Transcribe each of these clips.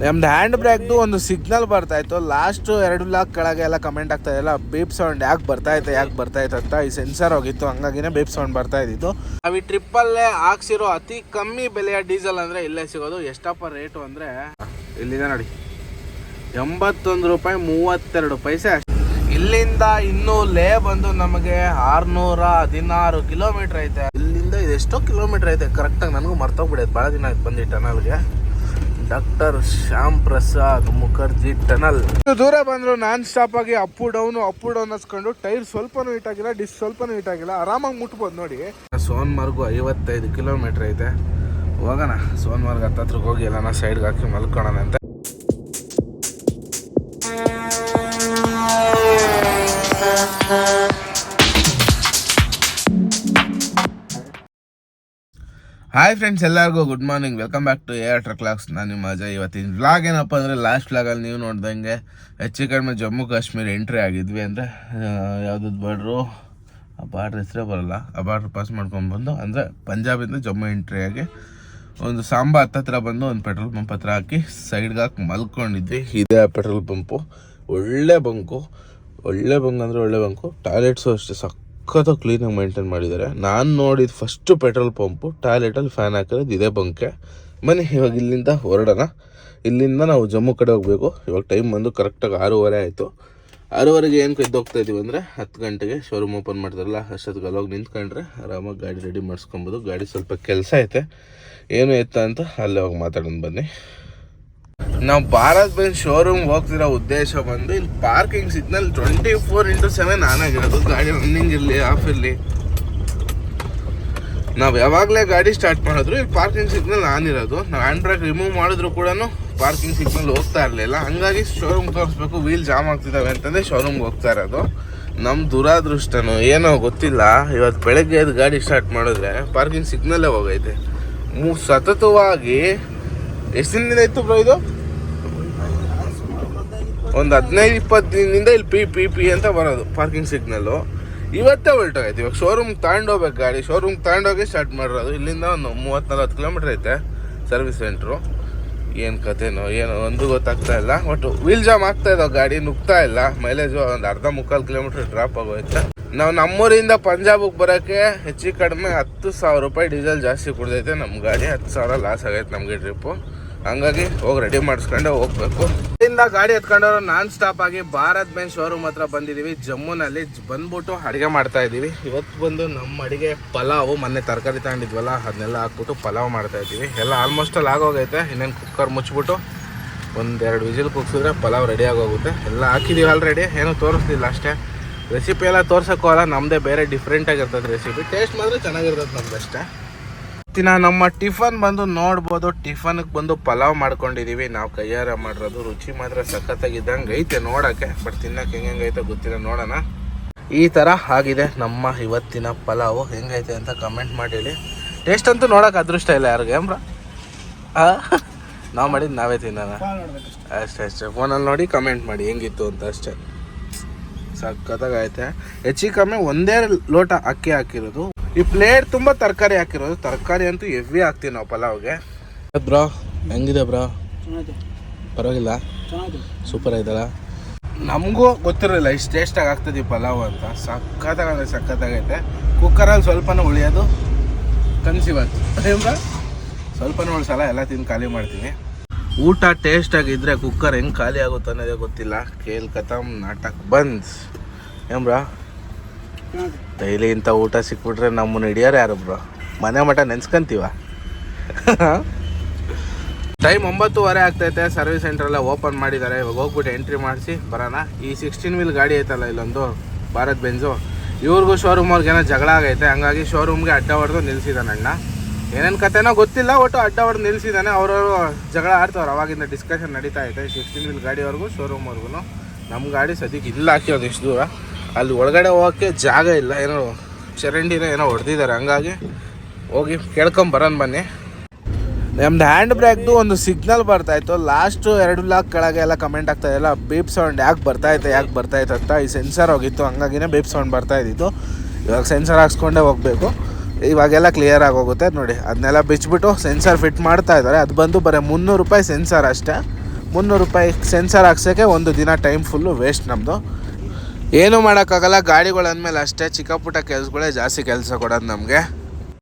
ನಮ್ದು ಹ್ಯಾಂಡ್ ಬ್ರೇಕ್ದು ಒಂದು ಸಿಗ್ನಲ್ ಬರ್ತಾ ಇತ್ತು. ಲಾಸ್ಟ್ ಎರಡು ಲಾಕ್ ಕೆಳಗೆ ಎಲ್ಲ ಕಮೆಂಟ್ ಆಗ್ತಾ ಇಲ್ಲ ಬೀಪ್ ಸೌಂಡ್ ಯಾಕೆ ಬರ್ತಾ ಇತ್ತು ಯಾಕೆ ಬರ್ತಾ ಇತ್ತು ಅಂತ ಈ ಸೆನ್ಸರ್ ಹೋಗಿತ್ತು. ಹಂಗಾಗಿನೇ ಬೀಪ್ ಸೌಂಡ್ ಬರ್ತಾ ಇದ್ದಿತ್ತು ನಾವು ಈ ಟ್ರಿಪ್ಪಲ್ಲೇ ಹಾಕ್ಸಿರೋ ಅತಿ ಕಮ್ಮಿ ಬೆಲೆಯ ಡೀಸೆಲ್ ಅಂದರೆ ಇಲ್ಲೇ ಸಿಗೋದು. ಎಷ್ಟಪ್ಪ ರೇಟು ಅಂದರೆ ಇಲ್ಲಿದೆ ನೋಡಿ. ಎಂಬತ್ತೊಂದು ರೂಪಾಯಿ ಮೂವತ್ತೆರಡು ಪೈಸೆ ಇಲ್ಲಿಂದ ಇನ್ನೂ ಲೇ ಬಂದು ನಮಗೆ ಆರ್ನೂರ ಹದಿನಾರು ಕಿಲೋಮೀಟರ್ ಐತೆ. ಇಲ್ಲಿಂದ ಇದೆಷ್ಟೋ ಕಿಲೋಮೀಟರ್ ಐತೆ. ಕರೆಕ್ಟಾಗಿ ನನಗೂ ಮರ್ತೋಗ್ಬಿಡೈತೆ. ಭಾಳ ದಿನ ಆಯ್ತು ಬಂದು ಟನಲ್ಗೆ ಡಾಕ್ಟರ್ ಶ್ಯಾಮ್ ಪ್ರಸಾದ್ ಮುಖರ್ಜಿ ಟನಲ್. ದೂರ ಬಂದ್ರು ನಾನ್ ಸ್ಟಾಪ್ ಆಗಿ ಅಪ್ಪು ಡೌನ್ ಅಪ್ಪು ಡೌನ್ ಹಚ್ಕೊಂಡು ಟೈರ್ ಸ್ವಲ್ಪ ಹೀಟ್ ಆಗಿಲ್ಲ ಡಿಸ್ ಸ್ವಲ್ಪ ಹೀಟ್ ಆಗಿಲ್ಲ. ಆರಾಮಾಗಿ ಮುಟ್ಬೋದು ನೋಡಿ. ಸೋನ್ಮಾರ್ಗು ಐವತ್ತೈದು ಕಿಲೋಮೀಟರ್ ಐತೆ. ಹೋಗೋಣ ಸೋನ್ಮಾರ್ಗ್ ಹತ್ತತ್ರಕ್ಕೆ ಹೋಗಿ ಎಲ್ಲ ಸೈಡ್ಗೆ ಹಾಕಿ ಮಲ್ಕೊಳ್ಳೋಣ ಅಂತ. ಹಾಯ್ ಫ್ರೆಂಡ್ಸ್ ಎಲ್ಲರಿಗೂ good morning welcome back to air clocks ನಾನು ನಿಮ್ಮ ಅಜಯ್. ಇವತ್ತಿನ ವ್ಲಾಗ್ ಏನಪ್ಪ ಅಂದರೆ ಲಾಸ್ಟ್ ವ್ಲಾಗಲ್ಲಿ ನೀವು ನೋಡ್ದಂಗೆ ಹೆಚ್ಚು ಕಡಿಮೆ ಜಮ್ಮು ಕಾಶ್ಮೀರ ಎಂಟ್ರಿ ಆಗಿದ್ವಿ ಅಂದರೆ ಯಾವುದದ್ದು ಬಾರ್ಡ್ರು ಆ ಬಾರ್ಡ್ರ್ ಹೆಸರೇ ಬರಲ್ಲ. ಆ ಬಾರ್ಡ್ರ್ ಪಾಸ್ ಮಾಡ್ಕೊಂಡು ಬಂದು ಅಂದರೆ ಪಂಜಾಬಿಂದ ಜಮ್ಮು ಎಂಟ್ರಿ ಆಗಿ ಒಂದು ಸಾಂಬಾ ಹತ್ತತ್ರ ಬಂದು ಒಂದು ಪೆಟ್ರೋಲ್ ಪಂಪ್ ಹತ್ರ ಹಾಕಿ ಸೈಡ್ಗೆ ಹಾಕಿ ಮಲ್ಕೊಂಡಿದ್ವಿ. ಇದೇ ಪೆಟ್ರೋಲ್ ಪಂಪು ಒಳ್ಳೆ ಬಂಕು ಒಳ್ಳೆ ಬಂಕ್ ಅಂದರೆ ಒಳ್ಳೆ ಬಂಕು ಟಾಯ್ಲೆಟ್ಸು ಅಷ್ಟೇ ಸಖತ್ತಾಗಿ ಕ್ಲೀನಾಗಿ ಮೇಂಟೈನ್ ಮಾಡಿದ್ದಾರೆ. ನಾನು ನೋಡಿದ ಫಸ್ಟು ಪೆಟ್ರೋಲ್ ಪಂಪು ಟಾಯ್ಲೆಟಲ್ಲಿ ಫ್ಯಾನ್ ಹಾಕಿರೋದು ಇದೇ ಬಂಕೆ ಮನೆ ಇವಾಗ ಇಲ್ಲಿಂದ ಹೊರಡೋಣ. ಇಲ್ಲಿಂದ ನಾವು ಜಮ್ಮು ಕಡೆ ಹೋಗಬೇಕು. ಇವಾಗ ಟೈಮ್ ಬಂದು ಕರೆಕ್ಟಾಗಿ ಆರೂವರೆ ಆಯಿತು. ಆರೂವರೆಗೆ ಏನು ಹೋಗ್ತಾ ಇದ್ದೀವಿ ಅಂದರೆ ಹತ್ತು ಗಂಟೆಗೆ ಶೋರೂಮ್ ಓಪನ್ ಮಾಡ್ತಾರಲ್ಲ, ಅಷ್ಟೊತ್ತಿಗೆ ಅಲ್ಲೋಗಿ ನಿಂತ್ಕೊಂಡ್ರೆ ಆರಾಮಾಗಿ ಗಾಡಿ ರೆಡಿ ಮಾಡಿಸ್ಕೊಬೋದು. ಗಾಡಿ ಸ್ವಲ್ಪ ಕೆಲಸ ಐತೆ. ಏನು ಎತ್ತ ಅಂತ ಅಲ್ಲೇ ಹೋಗಿ ಮಾತಾಡೋಣ ಬನ್ನಿ. ನಾವು ಭಾರತ್ ಬೆಂಜ್ ಶೋರೂಮ್ ಹೋಗ್ತಿರೋ ಉದ್ದೇಶ ಬಂದು ಇಲ್ಲಿ parking signal twenty four into seven on ಆಗಿರೋದು. ಗಾಡಿ ರನ್ನಿಂಗ್ ಇರಲಿ ಆಫ್ ಇರಲಿ. ನಾವು ಯಾವಾಗಲೇ ಗಾಡಿ ಸ್ಟಾರ್ಟ್ ಮಾಡಿದ್ರು, ಇಲ್ಲಿ ಪಾರ್ಕಿಂಗ್ ಸಿಗ್ನಲ್ ಆನ್ ಇರೋದು. ನಾವು ಹ್ಯಾಂಡ್ ಬ್ರೇಕ್ ರಿಮೂವ್ ಮಾಡಿದ್ರು ಕೂಡ ಪಾರ್ಕಿಂಗ್ ಸಿಗ್ನಲ್ ಹೋಗ್ತಾ ಇರಲಿಲ್ಲ. ಹಂಗಾಗಿ ಶೋರೂಮ್ ತೋರಿಸ್ಬೇಕು ವೀಲ್ ಜಾಮ್ ಆಗ್ತಿದ್ದಾವೆ ಅಂತಂದರೆ ಶೋರೂಮ್ಗೆ ಹೋಗ್ತಾ ಇರೋದು. ನಮ್ಮ ದುರಾದೃಷ್ಟನೋ ಏನೋ ಗೊತ್ತಿಲ್ಲ. ಇವತ್ತು ಬೆಳಗ್ಗೆ ಎದ್ದು ಗಾಡಿ ಸ್ಟಾರ್ಟ್ ಮಾಡಿದ್ರೆ ಪಾರ್ಕಿಂಗ್ ಸಿಗ್ನಲ್ಲೇ ಹೋಗೈತೆ. ಮೂ ಸತತವಾಗಿ ಎಷ್ಟು ದಿನದಿಂದ ಇತ್ತು ಬ್ರೋ ಇದು? ಒಂದು ಹದಿನೈದು ಇಪ್ಪತ್ತು ದಿನದಿಂದ ಇಲ್ಲಿ ಪಿ ಪಿ ಪಿ ಅಂತ ಬರೋದು ಪಾರ್ಕಿಂಗ್ ಸಿಗ್ನಲ್ಲು ಇವತ್ತೇ ಹೊಲ್ಟೋಗೈತೆ ಇವಾಗ ಶೋರೂಮ್ ತಗೊಂಡೋಗ್ಬೇಕು ಗಾಡಿ. ಶೋರೂಮ್ ತಗೊಂಡೋಗಿ ಸ್ಟಾರ್ಟ್ ಮಾಡಿರೋದು. ಇಲ್ಲಿಂದ ಒಂದು ಮೂವತ್ತು ನಲ್ವತ್ತು ಕಿಲೋಮೀಟ್ರ್ ಐತೆ ಸರ್ವಿಸ್ ಸೆಂಟ್ರು ಏನು ಕತೆನೋ ಏನೋ, ಒಂದು ಗೊತ್ತಾಗ್ತಾ ಇಲ್ಲ. ಒಟ್ಟು ವೀಲ್ ಜಾಮ್ ಆಗ್ತಾ ಇದಾವೆ ಗಾಡಿ ನುಗ್ತಾ ಇಲ್ಲ. ಮೈಲೇಜು ಒಂದು ಅರ್ಧ ಮುಕ್ಕಾಲು ಕಿಲೋಮೀಟ್ರ್ ಡ್ರಾಪ್ ಆಗೋಯ್ತು. ನಾವು ನಮ್ಮೂರಿಂದ ಪಂಜಾಬಿಗೆ ಬರೋಕ್ಕೆ ಹೆಚ್ಚು ಕಡಿಮೆ ಹತ್ತು ಸಾವಿರ ರೂಪಾಯಿ ಡೀಸೆಲ್ ಜಾಸ್ತಿ ಕುಡ್ದೈತೆ ನಮ್ಮ ಗಾಡಿ. ಹತ್ತು ಸಾವಿರ ಲಾಸ್ ಆಗೈತೆ ನಮಗೆ ಟ್ರಿಪ್ಪು ಹಂಗಾಗಿ ಹೋಗಿ ರೆಡಿ ಮಾಡಿಸ್ಕೊಂಡೆ ಹೋಗ್ಬೇಕು. ಇಲ್ಲಿಂದ ಗಾಡಿ ಎತ್ಕೊಂಡವ್ರು ನಾನ್ ಸ್ಟಾಪ್ ಆಗಿ ಭಾರತ್ ಬೆಂಚ್ ಶೋರೂಮ್ ಹತ್ರ ಬಂದಿದ್ದೀವಿ ಜಮ್ಮುನಲ್ಲಿ ಬಂದ್ಬಿಟ್ಟು ಅಡುಗೆ ಮಾಡ್ತಾ ಇದೀವಿ. ಇವತ್ತು ಬಂದು ನಮ್ಮ ಅಡುಗೆ ಪಲಾವು, ಮೊನ್ನೆ ತರಕಾರಿ ತಗೊಂಡಿದ್ವಲ್ಲ, ಅದನ್ನೆಲ್ಲ ಹಾಕ್ಬಿಟ್ಟು ಪಲಾವ್ ಮಾಡ್ತಾ ಇದೀವಿ. ಎಲ್ಲ ಆಲ್ಮೋಸ್ಟ್ ಅಲ್ಲಿ ಆಗೋಗೈತೆ. ಇನ್ನೇನು ಕುಕ್ಕರ್ ಮುಚ್ಚಿಬಿಟ್ಟು ಒಂದೆರಡು ವಿಜಿಲ್ ಕುಗ್ಸಿದ್ರೆ ಪಲಾವ್ ರೆಡಿ ಆಗೋಗುತ್ತೆ. ಎಲ್ಲ ಹಾಕಿದೀವಿ ಆಲ್ರೆಡಿ ಏನೂ ತೋರಿಸ್ಲಿಲ್ಲ ಅಷ್ಟೇ. ರೆಸಿಪಿ ಎಲ್ಲ ತೋರ್ಸೋಕ್ಕಲ್ಲ ನಮ್ಮದೇ ಬೇರೆ ಡಿಫ್ರೆಂಟಾಗಿರ್ತದೆ ರೆಸಿಪಿ ಟೇಸ್ಟ್ ಮಾತ್ರ ಚೆನ್ನಾಗಿರ್ತದೆ ನಮ್ದು ಅಷ್ಟೇ. ಇವತ್ತಿನ ನಮ್ಮ ಟಿಫನ್ ಬಂದು ನೋಡ್ಬೋದು, ಟಿಫನ್ಗೆ ಬಂದು ಪಲಾವ್ ಮಾಡ್ಕೊಂಡಿದೀವಿ. ನಾವು ಕೈಯಾರ ಮಾಡಿರೋದು ರುಚಿ ಮಾತ್ರ ಸಖತ್ತಾಗಿದ್ದಂಗೆ ಐತೆ ನೋಡೋಕ್ಕೆ, ಬಟ್ ತಿನ್ನಕ್ಕೆ ಹೆಂಗೆ ಹೆಂಗೈತೆ ಗೊತ್ತಿಲ್ಲ, ನೋಡೋಣ. ಈ ಥರ ಆಗಿದೆ ನಮ್ಮ ಇವತ್ತಿನ ಪಲಾವು. ಹೆಂಗೈತೆ ಅಂತ ಕಮೆಂಟ್ ಮಾಡಿ ಟೇಸ್ಟ್ ಅಂತೂ ನೋಡೋಕೆ ಅದೃಷ್ಟ ಇಲ್ಲ ಯಾರಿಗೆ ಅಂಬ್ರ ನಾವು ಮಾಡಿದ್ದು ನಾವೇ ತಿನ್ನೋಣ. ಅಷ್ಟೇ ಅಷ್ಟೇ. ಫೋನಲ್ಲಿ ನೋಡಿ ಕಮೆಂಟ್ ಮಾಡಿ, ಹೆಂಗಿತ್ತು ಅಂತ ಅಷ್ಟೇ. ಸಖತ್ತಾಗೈತೆ ಹೆಚ್ಚು ಕಮ್ಮಿ ಒಂದೇ ಲೋಟ ಅಕ್ಕಿ ಹಾಕಿರೋದು. ಈ ಪ್ಲೇಟ್ ತುಂಬ ತರಕಾರಿ ಹಾಕಿರೋದು. ತರಕಾರಿ ಅಂತೂ ಹೆವಿ ಹಾಕ್ತೀವಿ ನಾವು ಪಲಾವ್ಗೆ. ಬ್ರಾ ಹೆಂಗಿದೆ ಬ್ರಾ? ಪರವಾಗಿಲ್ಲ. ಸೂಪರ್ ಆಯ್ತಲ್ಲ ನಮಗೂ ಗೊತ್ತಿರಲಿಲ್ಲ ಇಷ್ಟು ಟೇಸ್ಟಾಗಿ ಆಗ್ತದೆ ಈ ಪಲಾವ್ ಅಂತ. ಸಖತ್ತಾಗಂದ್ರೆ ಸಕ್ಕತ್ತಾಗೈತೆ ಕುಕ್ಕರಲ್ಲಿ ಸ್ವಲ್ಪನೂ ಉಳಿಯೋದು ಕನ್ಸಿವತ್ತು ಏನ್ರ ಸ್ವಲ್ಪನೂ ಉಳಿಸಲ್ಲ ಎಲ್ಲ ತಿಂದು ಖಾಲಿ ಮಾಡ್ತೀನಿ. ಊಟ ಟೇಸ್ಟ್ ಆಗಿದ್ರೆ ಕುಕ್ಕರ್ ಹೆಂಗೆ ಖಾಲಿ ಆಗುತ್ತೆ ಅನ್ನೋದೇ ಗೊತ್ತಿಲ್ಲ. ಕೇಲ್ ಕಥಮ್ ನಾಟಕ ಬಂದ್. ಏನ್ಬ್ರ ಡೈಲಿ ಇಂಥ ಊಟ ಸಿಕ್ಬಿಟ್ರೆ ನಮ್ಮನ್ನು ಹಿಡಿಯೋರು ಯಾರು ಬ್ರೋ? ಮನೆ ಮಠ ನೆನ್ಸ್ಕೊಂತೀವ? ಟೈಮ್ ಒಂಬತ್ತುವರೆ ಆಗ್ತೈತೆ, ಸರ್ವಿಸ್ ಸೆಂಟ್ರೆಲ್ಲ ಓಪನ್ ಮಾಡಿದ್ದಾರೆ. ಇವಾಗ ಹೋಗ್ಬಿಟ್ಟು ಎಂಟ್ರಿ ಮಾಡಿಸಿ ಬರೋಣ. ಈ ಸಿಕ್ಸ್ಟೀನ್ ವೀಲ್ ಗಾಡಿ ಐತಲ್ಲ ಇಲ್ಲೊಂದು, ಭಾರತ್ ಬೆಂಜು. ಇವ್ರಿಗೂ ಶೋರೂಮ್ ಅವ್ರಿಗೆ ಏನೋ ಜಗಳ ಆಗೈತೆ. ಹಂಗಾಗಿ ಶೋರೂಮ್ಗೆ ಅಡ್ಡ ಹೊಡೆದು ನಿಲ್ಸಿದಾನೆ ಅಣ್ಣ. ಏನೇನು ಕತೆನೋ ಗೊತ್ತಿಲ್ಲ, ಒಟ್ಟು ಅಡ್ಡ ಹೊಡೆದು ನಿಲ್ಸಿದ್ದಾನೆ ಅವ್ರವರು ಜಗಳ ಆಡ್ತವ್ರು. ಅವಾಗಿಂದ ಡಿಸ್ಕಷನ್ ನಡೀತಾ ಐತೆ. ಸಿಕ್ಸ್ಟೀನ್ ವೀಲ್ ಗಾಡಿವರೆಗೂ ಶೋರೂಮ್ವರೆಗೂ ನಮ್ಮ ಗಾಡಿ ಸದ್ಯಕ್ಕೆ ಇಲ್ಲ ಹಾಕಿರೋದು ಇಷ್ಟು ದೂರ. ಅಲ್ಲಿ ಒಳಗಡೆ ಹೋಗೋಕ್ಕೆ ಜಾಗ ಇಲ್ಲ, ಏನೋ ಚರಂಡಿನ ಏನೋ ಹೊಡೆದಿದ್ದಾರೆ. ಹಂಗಾಗಿ ಹೋಗಿ ಕೇಳ್ಕೊಂಬರೋಣ ಬನ್ನಿ. ನಮ್ದು ಹ್ಯಾಂಡ್ ಬ್ರೇಕ್ದು ಒಂದು ಸಿಗ್ನಲ್ ಬರ್ತಾಯಿತ್ತು ಲಾಸ್ಟ್ ಎರಡು ಲಾಕ್ ಕೆಳಗೆ ಎಲ್ಲ ಕಮೆಂಟ್ ಆಗ್ತಾ ಇಲ್ಲ ಬೀಪ್ ಸೌಂಡ್ ಯಾಕೆ ಬರ್ತಾ ಇತ್ತು ಯಾಕೆ ಬರ್ತಾಯಿತ್ತು ಅಂತ ಈ ಸೆನ್ಸರ್ ಹೋಗಿತ್ತು. ಹಂಗಾಗಿನೇ ಬೀಪ್ ಸೌಂಡ್ ಬರ್ತಾ ಇದ್ದಿತ್ತು. ಇವಾಗ ಸೆನ್ಸರ್ ಹಾಕ್ಸ್ಕೊಂಡೇ ಹೋಗಬೇಕು. ಇವಾಗೆಲ್ಲ ಕ್ಲಿಯರ್ ಆಗೋಗುತ್ತೆ ನೋಡಿ. ಅದನ್ನೆಲ್ಲ ಬಿಚ್ಚಿಬಿಟ್ಟು ಸೆನ್ಸರ್ ಫಿಟ್ ಮಾಡ್ತಾ ಇದ್ದಾರೆ. ಅದು ಬಂದು ಬರೀ ಮುನ್ನೂರು ರೂಪಾಯಿ ಸೆನ್ಸರ್ ಅಷ್ಟೇ. ಮುನ್ನೂರು ರೂಪಾಯಿ ಸೆನ್ಸರ್ ಹಾಕ್ಸೋಕ್ಕೆ ಒಂದು ದಿನ ಟೈಮ್ ಫುಲ್ಲು ವೇಸ್ಟ್ ನಮ್ಮದು ಏನು ಮಾಡೋಕ್ಕಾಗಲ್ಲ ಗಾಡಿಗಳು ಅಂದಮೇಲೆ ಅಷ್ಟೇ. ಚಿಕ್ಕ ಪುಟ್ಟ ಕೆಲಸಗಳೇ ಜಾಸ್ತಿ ಕೆಲಸ ಕೊಡೋದು ನಮಗೆ.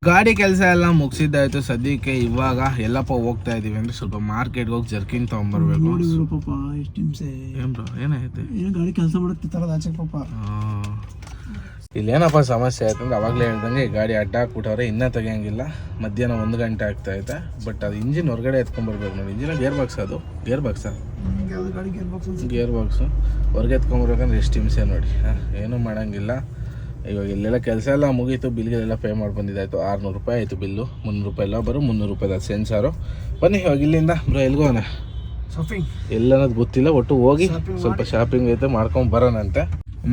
ಗಾಡಿ ಕೆಲಸ ಎಲ್ಲ ಮುಗಿಸಿದ್ದಾಯ್ತು ಸದ್ಯಕ್ಕೆ ಇವಾಗ ಎಲ್ಲಪ್ಪ ಹೋಗ್ತಾ ಇದೀವಿ ಅಂದ್ರೆ ಸ್ವಲ್ಪ ಮಾರ್ಕೆಟ್ಗೆ ಹೋಗಿ ಜರ್ಕಿನ್ ತೊಗೊಂಬರ್ಬೇಕು. ನೋಡಿದ್ರು ಪಾಪ ಎಷ್ಟು ಹಿಂಸೆ. ಏನ್ ಬ್ರೋ ಏನಾಯ್ತು ಏನು ಗಾಡಿ ಕೆಲಸ ಮಾಡುತ್ತೆ ತರದ ಆಚೆ ಪಾಪ. ಇಲ್ಲೇನಪ್ಪ ಸಮಸ್ಯೆ ಆಯ್ತು ಅಂದ್ರೆ ಅವಾಗಲೇ ಹೇಳ್ದಂಗೆ ಈ ಗಾಡಿ ಅಡ್ಡ ಹಾಕ್ಬಿಟ್ಟವ್ರೆ ಇನ್ನೂ ತೆಗಿಯಂಗಿಲ್ಲ. ಮಧ್ಯಾಹ್ನ ಒಂದು ಗಂಟೆ ಆಗ್ತಾ ಐತೆ. ಬಟ್ ಅದು ಇಂಜಿನ್ ಹೊರಗಡೆ ಎತ್ಕೊಂಬರ್ಬೇಕು ನೋಡಿ. ಇಂಜಿನ್ ಗೇರ್ ಬಾಕ್ಸ್ ಅದು ಗೇರ್ ಬಾಕ್ಸಾ ಗಾಡಿ ಗೇರ್ ಬಾಕ್ಸ್ ಅನ್ಸುತ್ತೆ ಗೇರ್ ಬಾಕ್ಸು ಹೊರಗೆ ಎತ್ಕೊಂಬರ್ಬೇಕಂದ್ರೆ ಎಷ್ಟು ಹಿಂಸೆ ನೋಡಿ. ಹಾಂ ಏನೂ ಮಾಡೋಂಗಿಲ್ಲ. ಇವಾಗ ಇಲ್ಲೆಲ್ಲ ಕೆಲಸ ಎಲ್ಲ ಮುಗೀತು ಬಿಲ್ಗೆಲ್ಲ ಪೇ ಮಾಡಿ ಬಂದಿದ್ದಾಯ್ತು. ಆರುನೂರು ರೂಪಾಯಿ ಆಯಿತು ಬಿಲ್ಲು. ಮುನ್ನೂರು ರೂಪಾಯಿ ಎಲ್ಲ ಬರೋ ಮುನ್ನೂರು ರೂಪಾಯಿ ಸೆನ್ಸಾರು ಬನ್ನಿ ಇವಾಗ ಇಲ್ಲಿಂದ ಬ್ರೋ ಎಲ್ಗೋಣ? ಶಾಪಿಂಗ್ ಎಲ್ಲನ್ನೋದು ಗೊತ್ತಿಲ್ಲ ಒಟ್ಟು ಹೋಗಿ ಸ್ವಲ್ಪ ಶಾಪಿಂಗ್ ಐತೆ ಮಾಡ್ಕೊಂಡು ಬರೋಣಂತೆ.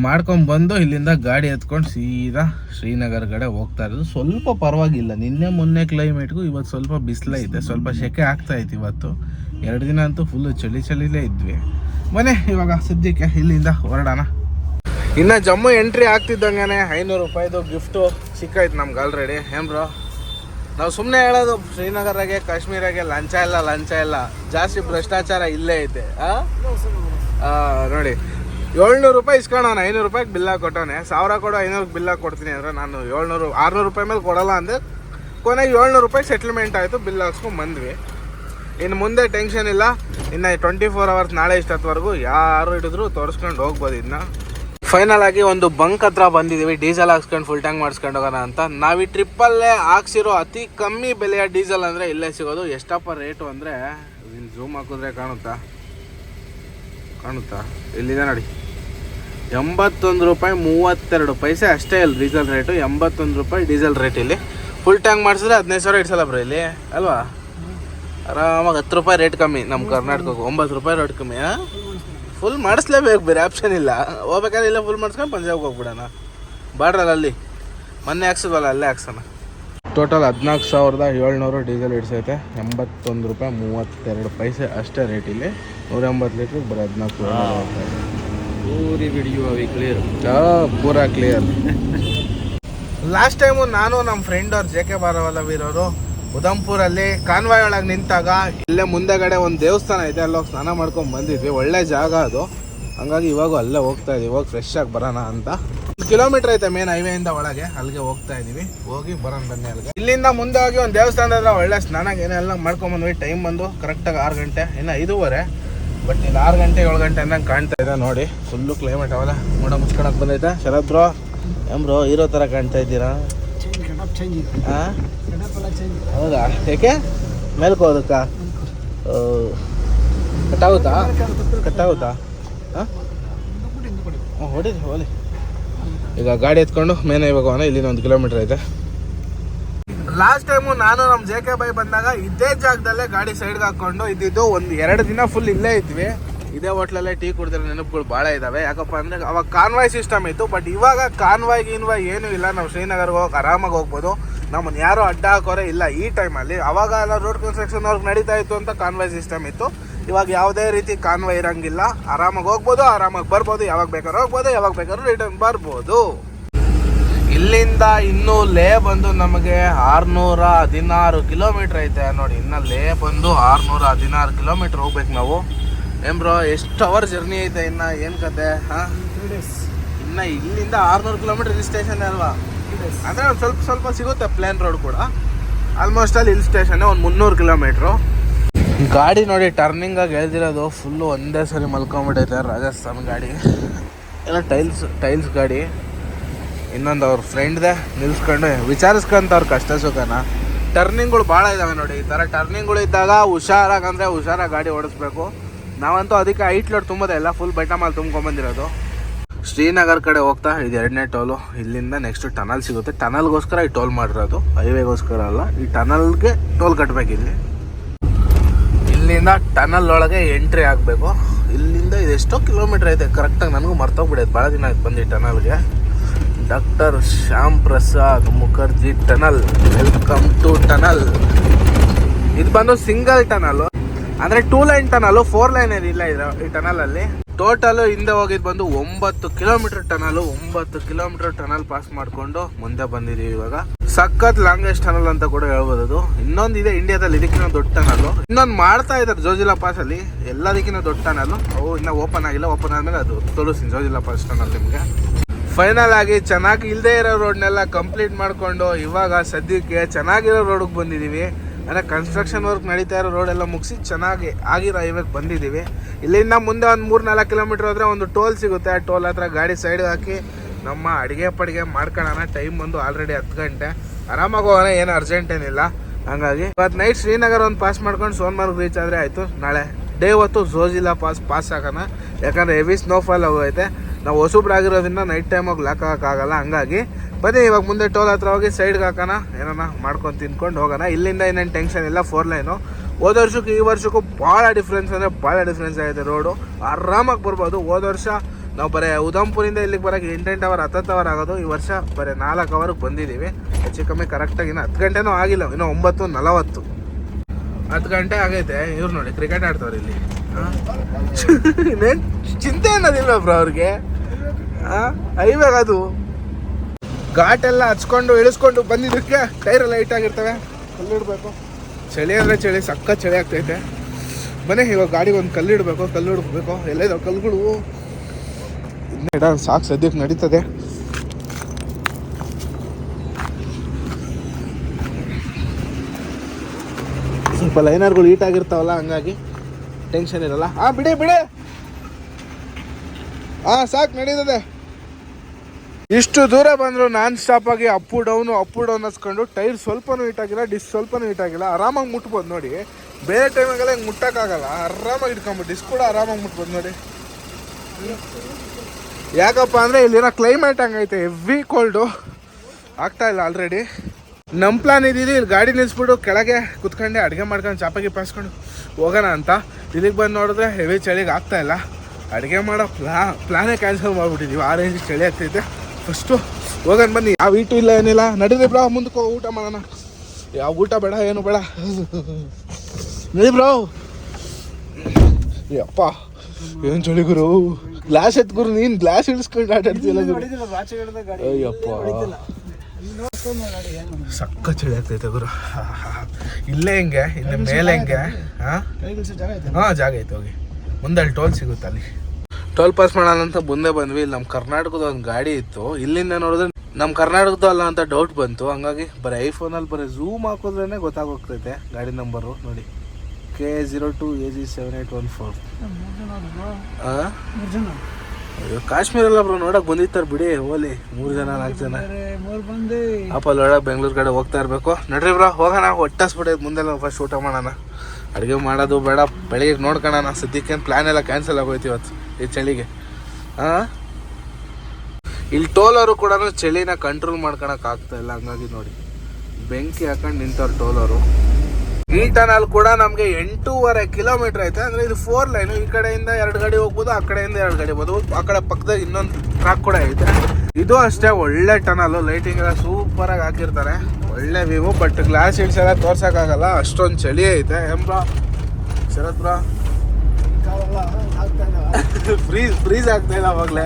ಮಾಡ್ಕೊಂಡು ಬಂದು ಇಲ್ಲಿಂದ ಗಾಡಿ ಎತ್ಕೊಂಡು ಸೀದಾ ಶ್ರೀನಗರ್ ಕಡೆ ಹೋಗ್ತಾ ಇರೋದು. ಸ್ವಲ್ಪ ಪರವಾಗಿಲ್ಲ ನಿನ್ನೆ ಮೊನ್ನೆ ಕ್ಲೈಮೇಟ್ಗೂ ಇವತ್ತು ಸ್ವಲ್ಪ ಬಿಸಿಲೈತೆ ಸ್ವಲ್ಪ ಸೆಕೆ ಆಗ್ತಾ ಇತ್ತು ಇವತ್ತು. ಎರಡು ದಿನ ಅಂತೂ ಫುಲ್ಲು ಚಳಿ ಚಳಿಲೇ ಇದ್ವಿ. ಮನೆ ಇವಾಗ ಸದ್ಯಕ್ಕೆ ಇಲ್ಲಿಂದ ಹೊರಡೋಣ. ಇನ್ನು ಜಮ್ಮು ಎಂಟ್ರಿ ಆಗ್ತಿದ್ದಂಗೆ ಐನೂರು ರೂಪಾಯಿದು ಗಿಫ್ಟು ಸಿಕ್ಕಾಯ್ತು ನಮ್ಗೆ ಆಲ್ರೆಡಿ ಹೇಮ್ರೋ ನಾವು ಸುಮ್ಮನೆ ಹೇಳೋದು ಶ್ರೀನಗರಾಗೆ ಕಾಶ್ಮೀರಾಗೆ ಲಂಚ ಇಲ್ಲ ಲಂಚ ಇಲ್ಲ. ಜಾಸ್ತಿ ಭ್ರಷ್ಟಾಚಾರ ಇಲ್ಲೇ ಐತೆ ನೋಡಿ. ಏಳ್ನೂರು ರೂಪಾಯಿ ಇಸ್ಕೊಳೋಣ, ಐನೂರು ರೂಪಾಯಿಗೆ ಬಿಲ್ಲ ಕೊಟ್ಟವನೆ ಸಾವಿರ ಕೊಡು ಐನೂರು ಬಿಲ್ಲ ಕೊಡ್ತೀನಿ ಅಂದರೆ ನಾನು ಏಳ್ನೂರು, ಆರುನೂರು ರೂಪಾಯಿ ಮೇಲೆ ಕೊಡೋಲ್ಲ ಅಂದರೆ ಕೊನೆಗೆ ಏಳ್ನೂರು ರೂಪಾಯಿ ಸೆಟ್ಲ್ಮೆಂಟ್ ಆಯಿತು ಬಿಲ್ ಹಾಕ್ಸ್ಕೊಂಡು ಬಂದ್ವಿ. ಇನ್ನು ಮುಂದೆ ಟೆನ್ಷನ್ ಇಲ್ಲ. ಇನ್ನು ಟ್ವೆಂಟಿ ಫೋರ್ ಅವರ್ಸ್ ನಾಳೆ ಇಷ್ಟೊತ್ತವರೆಗೂ ಯಾರು ಹಿಡಿದ್ರು ತೋರಿಸ್ಕೊಂಡು ಹೋಗ್ಬೋದು ಇದನ್ನ ಫೈನಲ್ ಆಗಿ ಒಂದು ಬಂಕ್ ಹತ್ರ ಬಂದಿದ್ದೀವಿ ಡೀಸೆಲ್ ಹಾಕ್ಸ್ಕೊಂಡು ಫುಲ್ ಟ್ಯಾಂಕ್ ಮಾಡಿಸ್ಕೊಂಡು ಹೋಗೋಣ ಅಂತ. ನಾವು ಈ ಟ್ರಿಪ್ಪಲ್ಲೇ ಹಾಕ್ಸಿರೋ ಅತಿ ಕಮ್ಮಿ ಬೆಲೆಯ ಡೀಸೆಲ್ ಅಂದರೆ ಇಲ್ಲೇ ಸಿಗೋದು. ಎಷ್ಟಪ್ಪ ರೇಟು ಅಂದರೆ ಇಲ್ಲಿ ಝೂಮ್ ಹಾಕಿದ್ರೆ ಕಾಣುತ್ತಾ? ಕಾಣುತ್ತಾ? ಇಲ್ಲಿದೆ ನೋಡಿ. ಎಂಬತ್ತೊಂದು ರೂಪಾಯಿ ಮೂವತ್ತೆರಡು. ಪೈಸೆ ಅಷ್ಟೇ ಇಲ್ಲ ಡೀಸೆಲ್ ರೇಟು ಎಂಬತ್ತೊಂದು ರೂಪಾಯಿ ಡೀಸೆಲ್ ರೇಟ್ ಇಲ್ಲಿ. ಫುಲ್ ಟ್ಯಾಂಕ್ ಮಾಡಿಸಿದ್ರೆ ಹದಿನೈದು ಸಾವಿರ ಇಡ್ಸಲ್ಲ ಬ್ರೋ ಇಲ್ಲಿ. ಅಲ್ವಾ? ಆರಾಮಾಗಿ ಹತ್ತು ರೂಪಾಯಿ ರೇಟ್ ಕಮ್ಮಿ ನಮ್ಮ ಕರ್ನಾಟಕಕ್ಕೆ. ಒಂಬತ್ತು ರೂಪಾಯಿ ರೇಟ್ ಕಮ್ಮಿ ಫುಲ್ ಮಾಡಿಸ್ಲೇಬೇಕು ಬೇರೆ ಆಪ್ಷನ್ ಇಲ್ಲ. ಹೋಗ್ಬೇಕಾದ್ರೆ ಇಲ್ಲ ಫುಲ್ ಮಾಡಿಸ್ಕೊಂಡು ಪಂಜಾಬ್ಗೆ ಹೋಗ್ಬಿಡೋಣ. ಬಾಡ್ರಲ್ಲ ಅಲ್ಲಿ. ಮೊನ್ನೆ ಹಾಕ್ಸಿದ್ವಲ್ಲ ಅಲ್ಲೇ ಹಾಕ್ಸೋಣ. ಟೋಟಲ್ ಹದಿನಾಲ್ಕು ಸಾವಿರದ ಏಳ್ನೂರು ಡೀಸೆಲ್ ಹಿಡ್ಸೈತೆ. ಎಂಬತ್ತೊಂದು ರೂಪಾಯಿ ಮೂವತ್ತೆರಡು ಪೈಸೆ ಅಷ್ಟೇ ರೇಟ್ ಇಲ್ಲಿ. ನೂರ ಎಂಬತ್ತು ಲೀಟ್ರಿಗೆ ಬರೀ ಹದಿನಾಲ್ಕು ಪೂರಿ ಅವಿ ಕ್ಲಿಯರ್ ಪೂರಾ ಕ್ಲಿಯರ್ ಲಾಸ್ಟ್ ಟೈಮು ನಾನು ನಮ್ಮ ಫ್ರೆಂಡ್ ಅವ್ರು ಜೆ ಕೆ ಬಾರವಲ್ಲವಿರೋರು ಉದಂಪುರಲ್ಲಿ ಕಾನ್ವಾಯ್ ಒಳಗೆ ನಿಂತಾಗ ಇಲ್ಲೇ ಮುಂದೆಗಡೆ ಒಂದು ದೇವಸ್ಥಾನ ಇದೆ ಅಲ್ಲೋಗಿ ಸ್ನಾನ ಮಾಡ್ಕೊಂಡು ಬಂದಿದ್ವಿ. ಒಳ್ಳೆ ಜಾಗ ಅದು. ಹಂಗಾಗಿ ಇವಾಗ ಅಲ್ಲೇ ಹೋಗ್ತಾ ಇದೀವಿ. ಹೋಗಿ ಫ್ರೆಶ್ ಆಗಿ ಬರೋಣ ಅಂತ. ಕಿಲೋಮೀಟರ್ ಐತೆ ಮೇನ್ ಹೈವೇಯಿಂದ ಒಳಗೆ. ಅಲ್ಲಿಗೆ ಹೋಗ್ತಾ ಇದೀವಿ. ಹೋಗಿ ಬರೋಣ ಬನ್ನಿ ಅಲ್ಲಿಗೆ. ಇಲ್ಲಿಂದ ಮುಂದೆ ಹೋಗಿ ಒಂದು ದೇವಸ್ಥಾನ ಹತ್ರ ಒಳ್ಳೆ ಸ್ನಾನ ಏನೆಲ್ಲ ಮಾಡ್ಕೊಂಡ್ ಬಂದ್ವಿ. ಟೈಮ್ ಬಂದು ಕರೆಕ್ಟಾಗಿ ಆರು ಗಂಟೆ. ಇನ್ನು ಐದೂವರೆ. ಬಟ್ ಇಲ್ಲಿ ಆರು ಗಂಟೆ ಏಳು ಗಂಟೆ ಅಂದಂಗೆ ಕಾಣ್ತಾ ಇದೆ ನೋಡಿ. ಫುಲ್ಲು ಕ್ಲೈಮೇಟ್ ಅವೆಲ್ಲ. ಮೋಡ ಮುಚ್ಕೊಳಕ್ ಬಂದೈತೆ. ಶರತ್ ಬ್ರೋ ಏನ್ ಬ್ರೋ ಇರೋ ಥರ ಕಾಣ್ತಾ ಇದ್ದೀರಾ? ಚೇಂಜ್ ಏಕೆ? ಮೇಲ್ಕೋ ಹೌದಾ ಮೇಲ್ಕೋದಕ್ಕ ಕಟ್ಟಾಗುತ್ತಾ? ಕಟ್ಟಾಗುತ್ತಾ? ಹಾಂ? ಹೊಡೀರಿ ಹೋಲಿ ಈಗ ಗಾಡಿ ಎತ್ಕೊಂಡು ಮೇನೆ ಇವಾಗ ಇಲ್ಲಿಂದ ಒಂದು ಕಿಲೋಮೀಟರ್ ಐತೆ. ಲಾಸ್ಟ್ ಟೈಮು ನಾನು ನಮ್ಮ ಜೆ ಕೆ ಬೈ ಬಂದಾಗ ಇದೇ ಜಾಗದಲ್ಲೇ ಗಾಡಿ ಸೈಡ್ಗೆ ಹಾಕೊಂಡು ಇದ್ದಿದ್ದು ಒಂದು ಎರಡು ದಿನ ಫುಲ್ ಇಲ್ಲೇ ಇದ್ವಿ. ಇದೇ ಹೋಟ್ಲಲ್ಲೇ ಟೀ ಕುಡಿದ್ರೆ ನೆನಪುಗಳು ಭಾಳ ಇದ್ದಾವೆ ಯಾಕಪ್ಪ ಅಂದರೆ ಅವಾಗ ಕಾನ್ವಾಯ್ ಸಿಸ್ಟಮ್ ಇತ್ತು ಬಟ್ ಇವಾಗ ಕಾನ್ವಾಯ್ ಗಿನ್ವಾಯ್ ಏನೂ ಇಲ್ಲ. ನಾವು ಶ್ರೀನಗರ್ಗೆ ಹೋಗಿ ಆರಾಮಾಗಿ ಹೋಗ್ಬೋದು. ನಮ್ಮನ್ನು ಯಾರು ಅಡ್ಡ ಹಾಕೋರೆ ಇಲ್ಲ ಈ ಟೈಮಲ್ಲಿ ಅವಾಗ ಎಲ್ಲ ರೋಡ್ ಕನ್ಸ್ಟ್ರಕ್ಷನ್ ಅವ್ರಿಗೆ ನಡೀತಾ ಇತ್ತು ಅಂತ ಕಾನ್ವಾಯ್ ಸಿಸ್ಟಮ್ ಇತ್ತು. ಇವಾಗ ಯಾವುದೇ ರೀತಿ ಕಾನ್ವಾಯ್ ಇರಂಗಿಲ್ಲ. ಆರಾಮಾಗಿ ಹೋಗ್ಬೋದು ಆರಾಮಾಗಿ ಬರ್ಬೋದು. ಯಾವಾಗ ಬೇಕಾದ್ರೂ ಹೋಗ್ಬೋದು ಯಾವಾಗ ಬೇಕಾದ್ರೂ ರಿಟರ್ನ್ ಬರ್ಬೋದು. ಇಲ್ಲಿಂದ ಇನ್ನೂ ಲೇ ಬಂದು ನಮಗೆ ಆರ್ನೂರ ಹದಿನಾರು ಕಿಲೋಮೀಟ್ರ್ ಐತೆ. ನೋಡಿ ಇನ್ನು ಲೇ ಬಂದು ಆರ್ನೂರ ಹದಿನಾರು ಕಿಲೋಮೀಟ್ರ್ ಹೋಗ್ಬೇಕು ನಾವು. ಏನ್ ಬ್ರೋ ಎಷ್ಟು ಅವರ್ ಜರ್ನಿ ಐತೆ ಇನ್ನು? ಏನು ಕತೆ? ಹಾಂ? ಇನ್ನು ಇಲ್ಲಿಂದ ಆರ್ನೂರು ಕಿಲೋಮೀಟ್ರ್ ಹಿಲ್ ಸ್ಟೇಷನ್ ಅಲ್ವಾ? ಅಂದ್ರೆ ಒಂದು ಸ್ವಲ್ಪ ಸ್ವಲ್ಪ ಸಿಗುತ್ತೆ ಪ್ಲೇನ್ ರೋಡ್ ಕೂಡ. ಆಲ್ಮೋಸ್ಟ್ ಅಲ್ಲಿ ಹಿಲ್ ಸ್ಟೇಷನ್ ಒಂದು ಮುನ್ನೂರು ಕಿಲೋಮೀಟ್ರು. ಗಾಡಿ ನೋಡಿ ಟರ್ನಿಂಗ್ ಆಗಿ ಎಳ್ದಿರೋದು ಫುಲ್ಲು ಒಂದೇ ಸರಿ ಮಲ್ಕೊಂಬಿಟ್ಟೈತೆ ರಾಜಸ್ಥಾನ್ ಗಾಡಿ. ಎಲ್ಲ ಟೈಲ್ಸ್ ಟೈಲ್ಸ್ ಗಾಡಿ. ಇನ್ನೊಂದು ಅವ್ರ ಫ್ರೆಂಡ್ದೆ ನಿಲ್ಸ್ಕೊಂಡು ವಿಚಾರಿಸ್ಕೊಂತ ಅವ್ರ ಕಷ್ಟ ಸುಖನ. ಟರ್ನಿಂಗ್ಗಳು ಭಾಳ ಇದಾವೆ ನೋಡಿ. ಈ ಥರ ಟರ್ನಿಂಗ್ಗಳು ಇದ್ದಾಗ ಹುಷಾರಾಗಿ ಅಂದರೆ ಹುಷಾರಾಗಿ ಗಾಡಿ ಓಡಿಸ್ಬೇಕು. ನಾವಂತೂ ಅದಕ್ಕೆ ಹೈಟ್ ಲೋಡ್ ತುಂಬೋದೇ ಇಲ್ಲ ಫುಲ್ ಬೆಟ್ಟ ಮಾಲ್ ತುಂಬ್ಕೊಂಬಂದಿರೋದು ಶ್ರೀನಗರ್ ಕಡೆ ಹೋಗ್ತಾ ಇದು ಎರಡನೇ ಟೋಲು ಇಲ್ಲಿಂದ ನೆಕ್ಸ್ಟ್ ಟನಲ್ ಸಿಗುತ್ತೆ. ಟನಲ್ಗೋಸ್ಕರ ಈ ಟೋಲ್ ಮಾಡಿರೋದು. ಹೈವೇಗೋಸ್ಕರ ಅಲ್ಲ. ಈ ಟನಲ್ಗೆ ಟೋಲ್ ಕಟ್ಟಬೇಕು ಇಲ್ಲಿ. ಇಲ್ಲಿಂದ ಟನಲ್ ಒಳಗೆ ಎಂಟ್ರಿ ಆಗಬೇಕು. ಇಲ್ಲಿಂದ ಇದೆಷ್ಟೋ ಕಿಲೋಮೀಟರ್ ಐತೆ. ಕರೆಕ್ಟಾಗಿ ನನಗೂ ಮರ್ತೋಗ್ಬಿಡೈತೆ. ಭಾಳ ದಿನ ಆಯ್ತು ಬಂದು ಟನಲ್ಗೆ doctor Shyam Prasad Mukherjee tunnel welcome to tunnel ಇದು ಬಂದು ಸಿಂಗಲ್ ಟನಲ್ ಅಂದರೆ two line tunnel four line ಏನಿಲ್ಲ ಇದು ಈ ಟನಲಲ್ಲಿ ಟೋಟಲ್ ಹಿಂದೆ ಹೋಗಿದ್ದು ಬಂದು ಒಂಬತ್ತು ಕಿಲೋಮೀಟರ್ ಟನಲ್ ಒಂಬತ್ತು ಕಿಲೋಮೀಟರ್ ಟನಲ್ ಪಾಸ್ ಮಾಡ್ಕೊಂಡು ಮುಂದೆ ಬಂದಿದೀವಿ ಇವಾಗ. ಸಖತ್ ಲಾಂಗೆಸ್ಟ್ ಟನಲ್ ಅಂತ ಕೂಡ ಹೇಳ್ಬೋದು ಇನ್ನೊಂದು ಇದೆ ಇಂಡಿಯಾದಲ್ಲಿ ಇದಕ್ಕಿಂತ ದೊಡ್ಡ ಟನಲ್ ಇನ್ನೊಂದು ಮಾಡ್ತಾ ಇದ್ದಾರೆ ಜೋಜಿಲಾ ಪಾಸ್ ಅಲ್ಲಿ. ಎಲ್ಲದಕ್ಕಿಂತ ದೊಡ್ಡ ಟನಲ್ ಅವು ಇನ್ನ ಓಪನ್ ಆಗಿಲ್ಲ. ಓಪನ್ ಆದಮೇಲೆ ಅದು ತೋರಿಸ್ತೀನಿ ಜೋಜಿಲಾ ಪಾಸ್ ಟನಲ್ ನಿಮಗೆ. ಫೈನಲ್ ಆಗಿ ಚೆನ್ನಾಗಿ ಇಲ್ಲದೆ ಇರೋ ರೋಡ್ನೆಲ್ಲ ಕಂಪ್ಲೀಟ್ ಮಾಡಿಕೊಂಡು ಇವಾಗ ಸದ್ಯಕ್ಕೆ ಚೆನ್ನಾಗಿರೋ ರೋಡಿಗೆ ಬಂದಿದ್ದೀವಿ ಅಂದರೆ ಕನ್ಸ್ಟ್ರಕ್ಷನ್ ವರ್ಕ್ ನಡೀತಾ ಇರೋ ರೋಡ್ ಎಲ್ಲ ಮುಗಿಸಿ ಚೆನ್ನಾಗಿ ಆಗಿರೋ ಹೈವೇಗೆ ಬಂದಿದ್ದೀವಿ. ಇಲ್ಲಿಂದ ಮುಂದೆ ಒಂದು ಮೂರು ನಾಲ್ಕು ಕಿಲೋಮೀಟ್ರ್ ಹೋದರೆ ಒಂದು ಟೋಲ್ ಸಿಗುತ್ತೆ. ಆ ಟೋಲ್ ಹತ್ರ ಗಾಡಿ ಸೈಡ್ಗೆ ಹಾಕಿ ನಮ್ಮ ಅಡುಗೆ ಪಡಿಗೆ ಮಾಡ್ಕೊಳ್ಳೋಣ. ಟೈಮ್ ಬಂದು ಆಲ್ರೆಡಿ ಹತ್ತು ಗಂಟೆ. ಆರಾಮಾಗಿ ಹೋಗೋಣ, ಏನು ಅರ್ಜೆಂಟ್ ಏನಿಲ್ಲ. ಹಂಗಾಗಿ ಇವತ್ತು ನೈಟ್ ಶ್ರೀನಗರ ಒಂದು ಪಾಸ್ ಮಾಡ್ಕೊಂಡು ಸೋನ್ಮಾರ್ಗ್ ರೀಚ್ ಆದರೆ ಆಯಿತು. ನಾಳೆ ಡೇ ಹೊತ್ತು ಝೋಜಿಲ್ಲ ಪಾಸ್ ಪಾಸ್ ಆಗೋಣ. ಯಾಕಂದರೆ ಹೆವಿ ಸ್ನೋಫಾಲ್ ಆಗೋಯ್ತೆ ನಾವು ಹೊಸಬ್ರಾಗಿರೋದ್ರಿಂದ ನೈಟ್ ಟೈಮಾಗಿ ಲಾಕ್ ಹಾಕೋಕ್ಕಾಗಲ್ಲ ಹಂಗಾಗಿ. ಬನ್ನಿ, ಇವಾಗ ಮುಂದೆ ಟೋಲ್ ಹತ್ರ ಹೋಗಿ ಸೈಡ್ಗೆ ಹಾಕೋಣ, ಏನಾನ ಮಾಡ್ಕೊಂಡು ತಿನ್ಕೊಂಡು ಹೋಗೋಣ. ಇಲ್ಲಿಂದ ಇನ್ನೇನು ಟೆನ್ಷನ್ ಇಲ್ಲ ಫೋರ್ ಲೈನು ಹೋದ ವರ್ಷಕ್ಕೂ, ಈ ವರ್ಷಕ್ಕೂ ಭಾಳ ಡಿಫ್ರೆನ್ಸ್ ಅಂದರೆ ಭಾಳ ಡಿಫ್ರೆನ್ಸ್ ಆಗಿದೆ ರೋಡು ಆರಾಮಾಗಿ ಬರ್ಬೋದು. ಹೋದ ವರ್ಷ ನಾವು ಬರೀ ಉದಂಪುರಿಂದ ಇಲ್ಲಿಗೆ ಬರೋಕ್ಕೆ ಎಂಟೆಂಟು ಅವರ್ ಹತ್ತತ್ತು ಅವರ್ ಆಗೋದು. ಈ ವರ್ಷ ಬರೀ ನಾಲ್ಕು ಅವರ್ಗೆ ಬಂದಿದ್ದೀವಿ ಹೆಚ್ಚು ಕಮ್ಮಿ ಕರೆಕ್ಟಾಗಿ ಇನ್ನು ಹತ್ತು ಗಂಟೆನೂ ಆಗಿಲ್ಲ, ಇನ್ನೂ ಒಂಬತ್ತು ನಲವತ್ತು. ಹತ್ತು ಗಂಟೆ ಆಗೈತೆ. ಇವ್ರು ನೋಡಿ ಕ್ರಿಕೆಟ್ ಆಡ್ತವ್ರು ಇಲ್ಲಿ. ಚಿಂತೆ ಅನ್ನೋದಿಲ್ಲ ಬ್ರೋ ಅವ್ರಿಗೆ? ಐವಾಗ ಅದು. ಘಾಟ್ ಎಲ್ಲ ಹಚ್ಕೊಂಡು ಇಳಿಸ್ಕೊಂಡು ಬಂದಿದ್ದಕ್ಕೆ ಟೈರ್ ಎಲ್ಲ ಹೈಟ್ ಆಗಿರ್ತವೆ. ಕಲ್ಲಿಡಬೇಕು. ಚಳಿ ಅಂದರೆ ಚಳಿ ಸಕ್ಕ ಚಳಿ ಆಗ್ತೈತೆ. ಬನ್ನಿ ಇವಾಗ ಗಾಡಿಗೆ ಒಂದು ಕಲ್ಲಿಡಬೇಕು ಕಲ್ಲು ಹಿಡ್ಬೇಕು ಎಲ್ಲ ಕಲ್ಲುಗಳು. ಸಾಕು, ಸದ್ಯಕ್ಕೆ ನಡೀತದೆ. ಸ್ವಲ್ಪ ಲೈನರ್ಗಳು ಈಟ್ ಆಗಿರ್ತಾವಲ್ಲ, ಹಂಗಾಗಿ ಟೆನ್ಷನ್ ಇರಲ್ಲ. ಹಾ ಬಿಡಿ ಬಿಡಿ. ಹಾ ಸಾಕು, ನಡೀತದೆ. ಇಷ್ಟು ದೂರ ಬಂದ್ರು ನಾನ್ ಆಗಿ ಅಪ್ಪು ಡೌನು ಅಪ್ಪು ಡೌನ್ ಹಚ್ಕೊಂಡು ಟೈರ್ ಸ್ವಲ್ಪನೂ ಆಗಿಲ್ಲ ಡಿಸ್ ಸ್ವಲ್ಪನೂ ಆಗಿಲ್ಲ. ಆರಾಮಾಗಿ ಮುಟ್ಬೋದು ನೋಡಿ. ಬೇರೆ ಟೈಮಾಗೆಲ್ಲ ಹಿಂಗೆ ಮುಟ್ಟಕ್ಕಾಗಲ್ಲ ಆರಾಮಾಗಿ ಇಟ್ಕೊಂಬಿಟ್ಟು ಡಿಸ್ ಕೂಡ ಆರಾಮಾಗಿ ಮುಟ್ಬೋದು ನೋಡಿ. ಯಾಕಪ್ಪ ಅಂದರೆ ಇಲ್ಲಿನ ಕ್ಲೈಮೇಟ್ ಹಂಗೈತೆ. ಹೆವಿ ಕೋಲ್ಡು ಆಗ್ತಾ ಇಲ್ಲ ಆಲ್ರೆಡಿ ನಮ್ಮ ಪ್ಲಾನ್ ಇದ್ದೀವಿ ಇಲ್ಲಿ ಗಾಡಿ ನಿಲ್ಲಿಸ್ಬಿಟ್ಟು ಕೆಳಗೆ ಕುತ್ಕೊಂಡೆ, ಅಡುಗೆ ಮಾಡ್ಕೊಂಡು ಚಾಪಾಗಿ ಪಾಸ್ಕೊಂಡು ಹೋಗೋಣ ಅಂತ. ಇಲ್ಲಿಗೆ ಬಂದು ನೋಡಿದ್ರೆ ಹೆವಿ ಚಳಿಗೆ ಆಗ್ತಾ ಇಲ್ಲ. ಅಡುಗೆ ಮಾಡೋ ಪ್ಲಾ ಪ್ಲಾನೇ ಕ್ಯಾನ್ಸಲ್ ಮಾಡಿಬಿಟ್ಟಿದ್ದೀವಿ ಆ ರೇಂಜ್ ಚಳಿ ಆಗ್ತೈತೆ ಫಸ್ಟು ಹೋಗೋಣ ಬನ್ನಿ. ಯಾವ ಈಟು ಇಲ್ಲ ಏನಿಲ್ಲ. ನಡೀರಿ ಬ್ರೋ ಮುಂದಕ್ಕೆ ಹೋಗಿ ಊಟ ಮಾಡೋಣ. ಯಾವ ಊಟ ಬೇಡ ಏನು ಬೇಡ. ನಡಿ ಬ್ರೋ. ಯಪ್ಪ ಏನು ಚಳಿ ಗುರು. ಗ್ಲಾಸ್ ಎತ್ ಗುರು ನೀನು ಗ್ಲಾಸ್ ಇಳಿಸ್ಕೊಂಡು ಆಟಾಡ್ತಿಲ್ಲ ಅಯ್ಯಪ್ಪ. ಇಲ್ಲಿ? ಸಕ್ಕ ಚಳಿ ಆಗ್ತೈತೆ ಗುರು. ಇಲ್ಲೇ ಹೆಂಗೆ? ಇನ್ನು ಮೇಲೆ ಹೆಂಗೆ? ಹಾಂ? ಜಾಗ ಐತೆ ಹಾಂ ಜಾಗ ಐತೆ ಹೋಗಿ. ಮುಂದೆ ಅಲ್ಲಿ ಟೋಲ್ ಸಿಗುತ್ತೆ ಅಲ್ಲಿ ಟೋಲ್ ಪಾಸ್ ಮಾಡೋಣ ಅಂತ ಮುಂದೆ ಬಂದ್ವಿ. ಇಲ್ಲಿ ನಮ್ಮ ಕರ್ನಾಟಕದ ಒಂದು ಗಾಡಿ ಇತ್ತು. ಇಲ್ಲಿಂದ ನೋಡಿದ್ರೆ ನಮ್ಮ ಕರ್ನಾಟಕದ ಅಲ್ಲ ಅಂತ ಡೌಟ್ ಬಂತು. ಹಂಗಾಗಿ ಬರೀ ಐಫೋನಲ್ಲಿ ಬರೀ ಝೂಮ್ ಹಾಕಿದ್ರೇ ಗೊತ್ತಾಗೋಗ್ತೈತೆ ಗಾಡಿ ನಂಬರು ನೋಡಿ. K zero two A G seven eight one four ಮೂರ್ ಜನ ಅವ್ರು bro. ಹಾಂ ಜನ ಕಾಶ್ಮೀರ ಎಲ್ಲ ಬ್ರೋ ನೋಡಕ್ ಬಂದಿರ್ತಾರೆ ಬಿಡಿ. ಹೋಲಿ ಮೂರು ಜನ, ನಾಲ್ಕು ಜನ. ಅಪ್ಪ ಒಳಗೆ ಬೆಂಗಳೂರು ಕಡೆ ಹೋಗ್ತಾ ಇರಬೇಕು. ನಡ್ರಿ ಬ್ರೋ ಹೋಗೋಣ. ಒಟ್ಟಾಸ್ಬಿಡಿ ಮುಂದೆ ಫಸ್ಟ್ ಊಟ ಮಾಡೋಣ. ಅಡುಗೆ ಮಾಡೋದು ಬೇಡ. ಬೆಳಿಗ್ಗೆ ನೋಡ್ಕೊಳ್ಳೋಣ ಸದ್ಯಕ್ಕೆ ಪ್ಲಾನ್ ಎಲ್ಲ ಕ್ಯಾನ್ಸಲ್ ಆಗೋಯ್ತು ಇವತ್ತು. ಈ ಚಳಿಗೆ. ಹಾಂ ಇಲ್ಲಿ ಟೋಲರು ಕೂಡ ಚಳಿನ ಕಂಟ್ರೋಲ್ ಮಾಡ್ಕೊಳಕ್ ಆಗ್ತಾ ಇಲ್ಲ, ಹಂಗಾಗಿ ನೋಡಿ. ಬೆಂಕಿ ಹಾಕೊಂಡು ನಿಂತವ್ರು ಟೋಲರು. ಈ ಟನಲ್ ಕೂಡ ನಮಗೆ ಎಂಟೂವರೆ ಕಿಲೋಮೀಟರ್ ಐತೆ, ಅಂದ್ರೆ ಇದು ಫೋರ್ ಲೈನ್ ಈ ಕಡೆಯಿಂದ ಎರಡು ಗಾಡಿ ಹೋಗ್ಬೋದು, ಆ ಕಡೆಯಿಂದ ಎರಡು ಗಾಡಿ ಹೋಗ್ಬೋದು. ಆ ಕಡೆ ಪಕ್ಕದಾಗ ಇನ್ನೊಂದು ಟ್ರಾಕ್ ಕೂಡ ಐತೆ. ಇದು ಅಷ್ಟೇ ಒಳ್ಳೆ ಟನಲ್ ಲೈಟಿಂಗ್ ಎಲ್ಲ ಸೂಪರ್ ಆಗಿ ಹಾಕಿರ್ತಾರೆ. ಒಳ್ಳೆ ವ್ಯೂ ಬಟ್ ಗ್ಲಾಸ್ ಇಡ್ಸ್ ಎಲ್ಲ ತೋರ್ಸಕ್ಕಾಗಲ್ಲ ಅಷ್ಟೊಂದು ಚಳಿ ಐತೆ. ಎಂಬ್ರ ಶರತ್ ಬ್ರಾ. ಫ್ರೀಸ್ ಫ್ರೀಸ್ ಆಗ್ತಾ ಇಲ್ಲ ಅವಾಗಲೇ.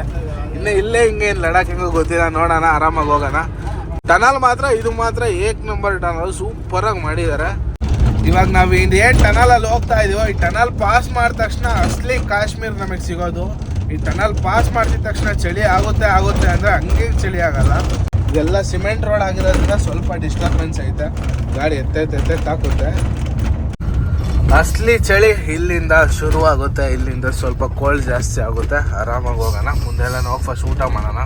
ಇನ್ನು ಇಲ್ಲೇ ಹಿಂಗೆ ಲಡಾಖ್ ಹೆಂಗೋ ಗೊತ್ತಿಲ್ಲ, ನೋಡೋಣ, ಆರಾಮಾಗಿ ಹೋಗೋಣ. ಟನಲ್ ಮಾತ್ರ, ಇದು ಮಾತ್ರ ಏಕ್ ನಂಬರ್ ಟನಲ್ ಸೂಪರ್ ಆಗಿ ಮಾಡಿದ್ದಾರೆ ಇವಾಗ ನಾವು ಇಂದು ಏನು ಟನಲ್ ಅಲ್ಲಿ ಹೋಗ್ತಾ ಇದೀವೋ, ಈ ಟನಲ್ ಪಾಸ್ ಮಾಡಿದ ತಕ್ಷಣ ಅಸ್ಲಿ ಕಾಶ್ಮೀರ್ ನಮಗೆ ಸಿಗೋದು. ಈ ಟನಲ್ ಪಾಸ್ ಮಾಡಿದ ತಕ್ಷಣ ಚಳಿ ಆಗುತ್ತೆ ಆಗುತ್ತೆ ಅಂದ್ರೆ ಹಂಗೆ ಚಳಿ ಆಗಲ್ಲ. ಇದೆಲ್ಲ ಸಿಮೆಂಟ್ ರೋಡ್ ಆಗಿರೋದ್ರಿಂದ ಸ್ವಲ್ಪ ಡಿಸ್ಟರ್ಬೆನ್ಸ್ ಐತೆ. ಗಾಡಿ ಎತ್ತೈತೆ ತಾಕುತ್ತೆ ಅಸ್ಲಿ ಚಳಿ ಇಲ್ಲಿಂದ ಶುರುವಾಗುತ್ತೆ ಇಲ್ಲಿಂದ ಸ್ವಲ್ಪ ಕೋಲ್ಡ್ ಜಾಸ್ತಿ ಆಗುತ್ತೆ. ಆರಾಮಾಗಿ ಹೋಗೋಣ. ಮುಂದೆಲ್ಲ ನಾವು ಫಸ್ಟ್ ಊಟ ಮಾಡೋಣ.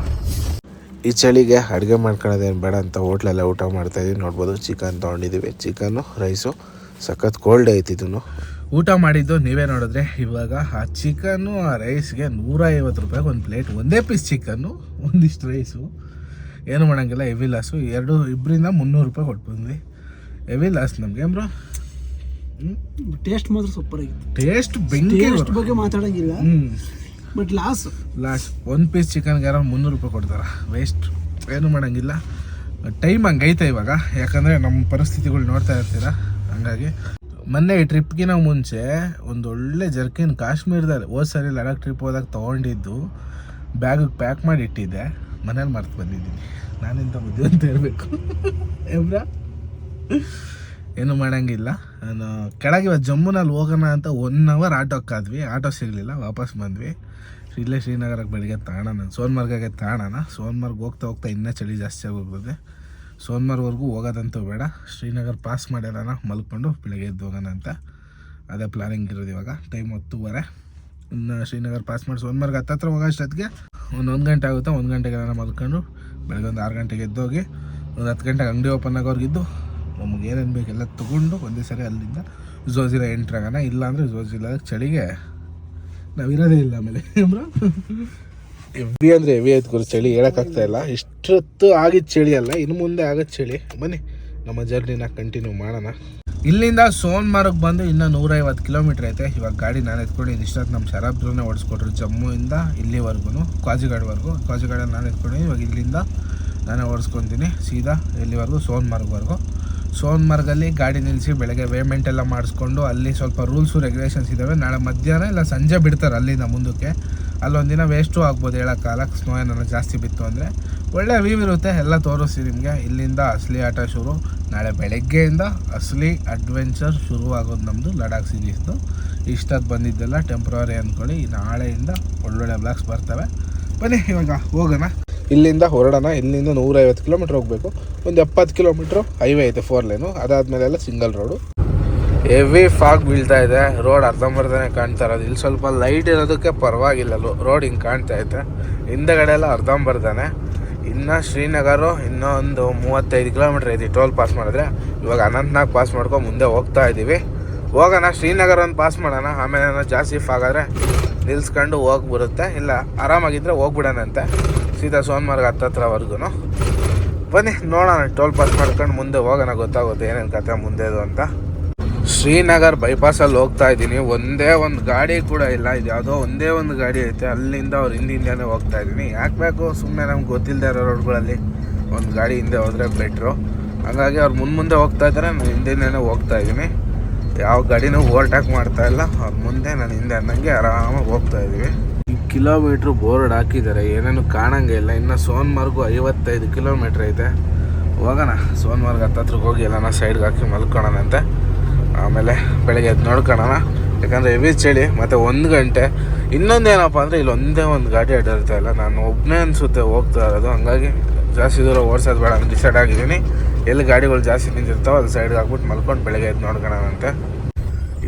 ಈ ಚಳಿಗೆ ಅಡುಗೆ ಮಾಡ್ಕೊಳ್ಳೋದೇನು ಬೇಡ ಅಂತ ಹೋಟ್ಲೆಲ್ಲ ಊಟ ಮಾಡ್ತಾ ಇದೀವಿ. ನೋಡ್ಬೋದು ಚಿಕನ್ ತೊಗೊಂಡಿದ್ದೀವಿ. ಚಿಕನ್ನು ರೈಸು ಸಖತ್ ಕೋಲ್ಡ್ ಐತಿದ್ದು ಊಟ ಮಾಡಿದ್ದು ನೀವೇ ನೋಡಿದ್ರೆ ಇವಾಗ ಆ ಚಿಕನ್ನು ಆ ರೈಸ್ಗೆ ನೂರ ಐವತ್ತು ರೂಪಾಯಿಗೆ ಒಂದು ಪ್ಲೇಟ್ ಒಂದೇ ಪೀಸ್ ಚಿಕನ್ನು ಒಂದಿಷ್ಟು ರೈಸು ಏನು ಮಾಡೋಂಗಿಲ್ಲ ಹೆವಿ ಲಾಸು ಎರಡು ಇಬ್ಬರಿಂದ ಮುನ್ನೂರು ರೂಪಾಯಿ ಕೊಟ್ಟು ಬಂದ್ವಿ ಹೆವಿ ಲಾಸ್ ನಮಗೆ ಬ್ರೋ ಟೇಸ್ಟ್ ಮಾತ್ರ ಸೂಪರ್ ಆಗಿತ್ತು. ಟೇಸ್ಟ್ ಟೇಸ್ಟ್ ಬಗ್ಗೆ ಮಾತಾಡಂಗಿಲ್ಲ. ಬಟ್ ಲಾಸ್ ಲಾಸ್ ಒಂದು ಪೀಸ್ ಚಿಕನ್ಗೆ ಯಾರು ಮುನ್ನೂರು ರೂಪಾಯಿ ಕೊಡ್ತಾರೆ? ವೇಸ್ಟ್ ಏನು ಮಾಡೋಂಗಿಲ್ಲ. ಟೈಮ್ ಹಂಗೈತೆ ಇವಾಗ. ಯಾಕಂದರೆ ನಮ್ಮ ಪರಿಸ್ಥಿತಿಗಳು ನೋಡ್ತಾ ಇರ್ತೀರ? ಹಂಗಾಗಿ ಮೊನ್ನೆ ಈ ಟ್ರಿಪ್ಗಿನ ಮುಂಚೆ ಒಂದು ಒಳ್ಳೆ ಜರ್ಕಿನ್ ಕಾಶ್ಮೀರದಲ್ಲಿ ಹೋದ ಸರಿ ಲಡಾಖ್ ಟ್ರಿಪ್ ಹೋದಾಗ ತೊಗೊಂಡಿದ್ದು. ಬ್ಯಾಗಿಗೆ ಪ್ಯಾಕ್ ಮಾಡಿ ಇಟ್ಟಿದ್ದೆ. ಮನೇಲಿ ಮರ್ತು ಬಂದಿದ್ದೀನಿ. ನಾನಿಂತ ಬುದ್ಧಿವಂತ ಇರಬೇಕು? ಏಬ್ರಾ ಏನು ಮಾಡೋಂಗಿಲ್ಲ. ನಾನು ಕೆಳಗೆ ಇವತ್ತು ಜಮ್ಮುನಲ್ಲಿ ಹೋಗೋಣ ಅಂತ ಒನ್ ಅವರ್ ಆಟೋ ಕಾದ್ವಿ. ಆಟೋ ಸಿಗಲಿಲ್ಲ, ವಾಪಸ್ ಬಂದ್ವಿ. ಇಲ್ಲೇ ಶ್ರೀನಗರಕ್ಕೆ ಬೆಳಿಗ್ಗೆ ತಾಣನ ಸೋನ್ಮಾರ್ಗಾಗೆ ತಾಣನ? ಸೋನ್ಮಾರ್ಗ್ ಹೋಗ್ತಾ ಹೋಗ್ತಾ ಇನ್ನೂ ಚಳಿ ಜಾಸ್ತಿ ಆಗೋಗ್ತದೆ ಸೋನ್ಮಾರ್ಗ್ವರೆಗೂ ಹೋಗೋದಂತೂ ಬೇಡ. ಶ್ರೀನಗರ್ ಪಾಸ್ ಮಾಡ್ಯಾರ ಮಲ್ಕೊಂಡು ಬೆಳಿಗ್ಗೆ ಎದ್ದು ಹೋಗೋಣ ಅಂತ. ಅದೇ ಪ್ಲಾನಿಂಗ್ ಇರೋದು ಇವಾಗ. ಟೈಮ್ ಹತ್ತುವರೆ. ಇನ್ನು ಶ್ರೀನಗರ್ ಪಾಸ್ ಮಾಡಿ ಸೋನ್ಮರ್ಗ್ ಹತ್ತತ್ರ ಹೋಗೋ ಅಷ್ಟೊತ್ತಿಗೆ ಒಂದು ಒಂದು ಗಂಟೆ ಆಗುತ್ತೆ. ಒಂದು ಗಂಟೆಗೆ ಮಲ್ಕೊಂಡು ಬೆಳಗ್ಗೆ ಒಂದು ಆರು ಗಂಟೆಗೆ ಎದ್ದೋಗಿ ಒಂದು ಹತ್ತು ಗಂಟೆಗೆ ಅಂಗಡಿ ಓಪನ್ ಆಗೋರ್ಗಿದ್ದು ನಮಗೆ ಏನೇನು ಬೇಕೆಲ್ಲ ತೊಗೊಂಡು ಒಂದೇ ಸರಿ ಅಲ್ಲಿಂದ ಝೋಜಿಲ ಎಂಟ್ರ್ ಆಗೋಣ. ಇಲ್ಲ ಅಂದರೆ ಝೋಜಿಲ ಚಳಿಗೆ ನಾವಿರೋದೇ ಇಲ್ಲ ಆಮೇಲೆ. ಎವ್ರಿ ಅಂದರೆ ಹೆವಿ ಆಯ್ತು ಗುರು, ಚಳಿ ಹೇಳೋಕ್ಕಾಗ್ತಾ ಇಲ್ಲ. ಇಷ್ಟೊತ್ತು ಆಗಿದ್ದ ಚಳಿ ಅಲ್ಲ, ಇನ್ನು ಮುಂದೆ ಆಗೋದು ಚಳಿ. ಬನ್ನಿ, ನಮ್ಮ ಜರ್ನಿನ ಕಂಟಿನ್ಯೂ ಮಾಡೋಣ. ಇಲ್ಲಿಂದ ಸೋನ್ಮಾರ್ಗ್ ಬಂದು ಇನ್ನೂ ನೂರೈವತ್ತು ಕಿಲೋಮೀಟ್ರ್ ಐತೆ. ಇವಾಗ ಗಾಡಿ ನಾನು ಎತ್ಕೊಂಡು ಇಷ್ಟೊತ್ತು ನಮ್ಮ ಶರಾಬ್ದ್ರನ್ನೇ ಓಡಿಸ್ಕೊಟ್ರು ಜಮ್ಮುವಿಂದ ಇಲ್ಲಿವರೆಗೂ ಕಾಜಿಗಾಡ್ವರೆಗೂ ಕಾಜುಗಾಡಲ್ಲಿ ನಾನು ಎತ್ಕೊಂಡು, ಇವಾಗ ಇಲ್ಲಿಂದ ನಾನೇ ಓಡಿಸ್ಕೊತೀನಿ ಸೀದಾ ಇಲ್ಲಿವರೆಗೂ ಸೋನ್ಮಾರ್ಗ್ವರೆಗೂ. ಸೋನ್ಮಾರ್ಗಲ್ಲಿ ಗಾಡಿ ನಿಲ್ಲಿಸಿ ಬೆಳಗ್ಗೆ ಪೇಮೆಂಟ್ ಎಲ್ಲ ಮಾಡಿಸ್ಕೊಂಡು ಅಲ್ಲಿ ಸ್ವಲ್ಪ ರೂಲ್ಸು ರೆಗ್ಯುಲೇಷನ್ಸ್ ಇದ್ದಾವೆ ನಾಳೆ ಮಧ್ಯಾಹ್ನ ಇಲ್ಲ ಸಂಜೆ ಬಿಡ್ತಾರೆ ಅಲ್ಲಿಂದ ಮುಂದಕ್ಕೆ. ಅಲ್ಲೊಂದಿನ ವೇಸ್ಟು ಆಗ್ಬೋದು ಹೇಳೋಕ್ಕಾಲ ಸ್ನೋ ಏನಾದ್ರು ಜಾಸ್ತಿ ಬಿತ್ತು ಅಂದರೆ ಒಳ್ಳೆ ವ್ಯೂ ಇರುತ್ತೆ. ಎಲ್ಲ ತೋರಿಸ್ತೀವಿ ನಿಮಗೆ. ಇಲ್ಲಿಂದ ಅಸಲಿ ಆಟ ಶುರು. ನಾಳೆ ಬೆಳಗ್ಗೆಯಿಂದ ಅಸಲಿ ಅಡ್ವೆಂಚರ್ ಶುರು ಆಗೋದು ನಮ್ಮದು ಲಡಾಖ್ ಸೀರೀಸ್ದು ಇಷ್ಟಕ್ಕೆ ಬಂದಿದ್ದೆಲ್ಲ ಟೆಂಪ್ರವರಿ ಅಂದ್ಕೊಳ್ಳಿ ನಾಳೆಯಿಂದ ಒಳ್ಳೊಳ್ಳೆ ಬ್ಲಾಗ್ಸ್ ಬರ್ತವೆ. ಬನ್ನಿ ಇವಾಗ ಹೋಗೋಣ. ಇಲ್ಲಿಂದ ಹೊರಡೋಣ, ಇಲ್ಲಿಂದ ನೂರೈವತ್ತು ಕಿಲೋಮೀಟ್ರ್ ಹೋಗಬೇಕು. ಒಂದು ಎಪ್ಪತ್ತು ಕಿಲೋಮೀಟ್ರ್ ಹೈವೇ ಐತೆ ಫೋರ್ ಲೈನು, ಅದಾದಮೇಲೆ ಎಲ್ಲ ಸಿಂಗಲ್ ರೋಡು. ಹೆವಿ ಫಾಗ್ ಬೀಳ್ತಾ ಇದೆ, ರೋಡ್ ಅರ್ಧಂಬರ್ಧನೆ ಕಾಣ್ತಾ ಇರೋದು. ಇಲ್ಲಿ ಸ್ವಲ್ಪ ಲೈಟ್ ಇರೋದಕ್ಕೆ ಪರವಾಗಿಲ್ಲ ರೋಡ್ ಹಿಂಗೆ ಕಾಣ್ತಾ ಐತೆ ಹಿಂದಗಡೆ ಎಲ್ಲ ಅರ್ಧಂಬರ್ಧನೆ. ಇನ್ನು ಶ್ರೀನಗರು ಇನ್ನೊಂದು ಮೂವತ್ತೈದು ಕಿಲೋಮೀಟ್ರ್ ಐತಿ ಟೋಲ್ ಪಾಸ್ ಮಾಡಿದ್ರೆ. ಇವಾಗ ಅನಂತನಾಗ್ ಪಾಸ್ ಮಾಡ್ಕೊಂಡು ಮುಂದೆ ಹೋಗ್ತಾ ಇದ್ದೀವಿ ಹೋಗೋಣ, ಶ್ರೀನಗರ ಒಂದು ಪಾಸ್ ಮಾಡೋಣ. ಆಮೇಲೆ ಜಾಸ್ತಿ ಫಾಗಾದರೆ ನಿಲ್ಸ್ಕೊಂಡು ಹೋಗಿ ಬರುತ್ತೆ ಇಲ್ಲ ಆರಾಮಾಗಿದ್ದರೆ ಹೋಗ್ಬಿಡೋಣಂತೆ. ಸೀದಾ ಸೋನ್ಮಾರ್ಗ್ ಹತ್ತತ್ರವರೆಗೂ ಬನ್ನಿ, ನೋಡೋಣ. ಟೋಲ್ ಪಾಸ್ ಮಾಡ್ಕೊಂಡು ಮುಂದೆ ಹೋಗೋಣ, ಗೊತ್ತಾಗುತ್ತೆ ಏನೇನು ಕತೆ ಮುಂದೆದು ಅಂತ. ಶ್ರೀನಗರ್ ಬೈಪಾಸಲ್ಲಿ ಹೋಗ್ತಾ ಇದ್ದೀನಿ. ಒಂದೇ ಒಂದು ಗಾಡಿ ಕೂಡ ಇಲ್ಲ. ಇದು ಯಾವುದೋ ಒಂದೇ ಒಂದು ಗಾಡಿ ಐತೆ. ಅಲ್ಲಿಂದ ಅವ್ರು ಹಿಂದಿಂದಾನೇ ಹೋಗ್ತಾ ಇದ್ದೀನಿ. ಯಾಕೆ ಬೇಕು? ಸುಮ್ಮನೆ ನಮ್ಗೆ ಗೊತ್ತಿಲ್ಲದೆ ಇರೋ ರೋಡ್ಗಳಲ್ಲಿ ಒಂದು ಗಾಡಿ ಹಿಂದೆ ಹೋದರೆ ಬೆಟ್ರು. ಹಾಗಾಗಿ ಅವ್ರು ಮುಂದೆ ಮುಂದೆ ಹೋಗ್ತಾ ಇದ್ದಾರೆ. ನಾನು ಹಿಂದಿಂದನೇ ಹೋಗ್ತಾ ಇದ್ದೀನಿ. ಯಾವ ಗಾಡಿನೂ ಓವರ್ಟೇಕ್ ಮಾಡ್ತಾ ಇಲ್ಲ. ಅವ್ರ ಮುಂದೆ ನಾನು ಹಿಂದೆ ಅನ್ನಂಗೆ ಆರಾಮಾಗಿ ಹೋಗ್ತಾ ಇದ್ದೀವಿ. ಕಿಲೋಮೀಟ್ರ್ ಬೋರ್ಡ್ ಹಾಕಿದ್ದಾರೆ, ಏನೇನು ಕಾಣಂಗೆ ಇಲ್ಲ. ಇನ್ನು ಸೋನ್ಮಾರ್ಗು ಐವತ್ತೈದು ಕಿಲೋಮೀಟ್ರ್ ಐತೆ. ಹೋಗೋಣ, ಸೋನ್ಮಾರ್ಗ್ ಹತ್ತತ್ರಕ್ಕೆ ಹೋಗಿ ಎಲ್ಲ ಸೈಡ್ಗೆ ಹಾಕಿ ಮಲ್ಕೊಳ್ಳೋಣಂತೆ ಆಮೇಲೆ ಬೆಳಗ್ಗೆ ಎದ್ದು ನೋಡ್ಕೊಳೋಣ. ಯಾಕಂದರೆ ಹೆವಿ ಚಳಿ, ಮತ್ತು ಒಂದು ಗಂಟೆ. ಇನ್ನೊಂದೇನಪ್ಪ ಅಂದರೆ ಇಲ್ಲಿ ಒಂದೇ ಒಂದು ಗಾಡಿ ಅಡ್ಡಿರ್ತಾ ಇಲ್ಲ. ನಾನು ಒಬ್ಬನೇ ಅನಿಸುತ್ತೆ ಹೋಗ್ತಾ ಇರೋದು. ಹಂಗಾಗಿ ಜಾಸ್ತಿ ದೂರ ಓಡಿಸೋದು ಬೇಡ. ಅಂತ ಡಿಸೈಡ್ ಆಗಿದ್ದೀನಿ. ಎಲ್ಲಿ ಗಾಡಿಗಳು ಜಾಸ್ತಿ ನಿಂತಿರ್ತಾವೆ ಅಲ್ಲಿ ಸೈಡ್ಗೆ ಹಾಕ್ಬಿಟ್ಟು ಮಲ್ಕೊಂಡು ಬೆಳಗ್ಗೆ ಎದ್ದು ನೋಡ್ಕೊಳ್ಳೋಣಂತೆ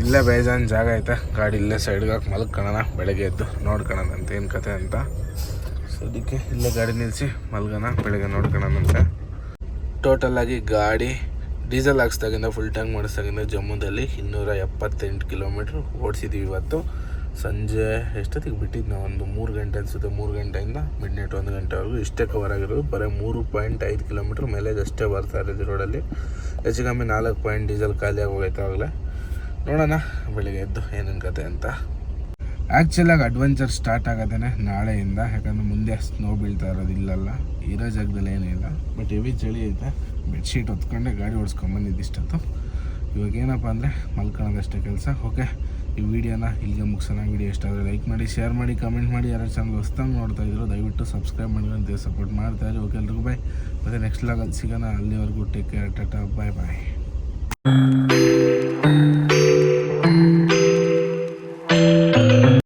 ಇಲ್ಲೇ ಬೇಜಾನ್ ಜಾಗ ಐತೆ. ಗಾಡಿ ಇಲ್ಲೇ ಸೈಡ್ಗೆ ಹಾಕಿ ಮಲ್ಕೊಳ್ಳೋಣ ಬೆಳಗ್ಗೆ ಎದ್ದು ನೋಡ್ಕೊಳ್ಳೋಣ ಅಂತ ಏನು ಕತೆ ಅಂತ. ಸೊ ಅದಕ್ಕೆ ಇಲ್ಲೇ ಗಾಡಿ ನಿಲ್ಲಿಸಿ ಮಲ್ಗೋಣ, ಬೆಳಗ್ಗೆ ನೋಡ್ಕೊಳ್ಳೋಣಂತೆ ಟೋಟಲ್ ಆಗಿ ಗಾಡಿ ಡೀಸೆಲ್ ಹಾಕ್ಸ್ದಾಗಿಂದ ಫುಲ್ ಟ್ಯಾಂಕ್ ಮಾಡಿಸ್ದಾಗಿಂದ ಜಮ್ಮುದಲ್ಲಿ ಇನ್ನೂರ ಎಪ್ಪತ್ತೆಂಟು ಕಿಲೋಮೀಟ್ರ್ ಓಡಿಸಿದ್ದೀವಿ ಇವತ್ತು. ಸಂಜೆ ಎಷ್ಟೊತ್ತಿಗೆ ಬಿಟ್ಟಿದ್ದು ನಾವು? ಒಂದು ಮೂರು ಗಂಟೆ ಅನಿಸುತ್ತೆ. ಮೂರು ಗಂಟೆಯಿಂದ ಮಿಡ್ ನೈಟ್ ಒಂದು ಗಂಟೆವರೆಗೂ ಇಷ್ಟೇ ಕವರ್ ಆಗಿರೋದು. ಬರೀ ಮೂರು ಪಾಯಿಂಟ್ ಐದು ಕಿಲೋಮೀಟ್ರ್ ಮೈಲೇಜ್ ಅಷ್ಟೇ ಬರ್ತಾ ಇರೋದು ರೋಡಲ್ಲಿ ಹೆಚ್ಚು ಕಮ್ಮಿ ನಾಲ್ಕು ಪಾಯಿಂಟ್ ಡೀಸೆಲ್ ಖಾಲಿ ಆಗೋಗೈತೆ ಆವಾಗಲೇ ನೋಡೋಣ, ಬೆಳಿಗ್ಗೆ ಎದ್ದು ಏನೇನು ಕತೆ ಅಂತ. ಆ್ಯಕ್ಚುಲಾಗಿ ಅಡ್ವೆಂಚರ್ ಸ್ಟಾರ್ಟ್ ಆಗೋದೇ ನಾಳೆಯಿಂದ, ಯಾಕಂದರೆ ಮುಂದೆ ಸ್ನೋ ಬೀಳ್ತಾ ಇರೋದು ಇಲ್ಲಲ್ಲ, ಇರೋ ಜಾಗದಲ್ಲಿ ಏನಿಲ್ಲ ಬಟ್ ಹೆವಿ ಚಳಿ ಐತೆ ಬೆಡ್ಶೀಟ್ ಹೊತ್ಕೊಂಡೆ ಗಾಡಿ ಓಡಿಸ್ಕೊಂಬಂದಿದ್ದು ಇಷ್ಟೊತ್ತು. ಇವಾಗ ಏನಪ್ಪ ಅಂದರೆ ಮಲ್ಕೊಳ್ಳೋದಷ್ಟೇ ಕೆಲಸ. ಓಕೆ ಈ ವಿಡಿಯೋನ ಇಲ್ಲಿಗೆ ಮುಗಿಸೋಣ. ವಿಡಿಯೋ ಇಷ್ಟ ಆದರೆ ಲೈಕ್ ಮಾಡಿ ಶೇರ್ ಮಾಡಿ ಕಮೆಂಟ್ ಮಾಡಿ. ಯಾರು ಚಾನಲ್ ಹೊಸ್ತಾಗಿ ನೋಡ್ತಾ ಇದ್ರು ದಯವಿಟ್ಟು ಸಬ್ಸ್ಕ್ರೈಬ್ ಮಾಡ್ಕೊಂಡು ಸಪೋರ್ಟ್ ಮಾಡ್ತಾ ಇರಿ. ಓಕೆ ಎಲ್ರಿಗೂ ಬಾಯ್ ಮತ್ತು ನೆಕ್ಸ್ಟ್ ಲಾಗಲ್ಲಿ ಸಿಗೋಣ. ಅಲ್ಲಿವರೆಗೂ take care tata bye bye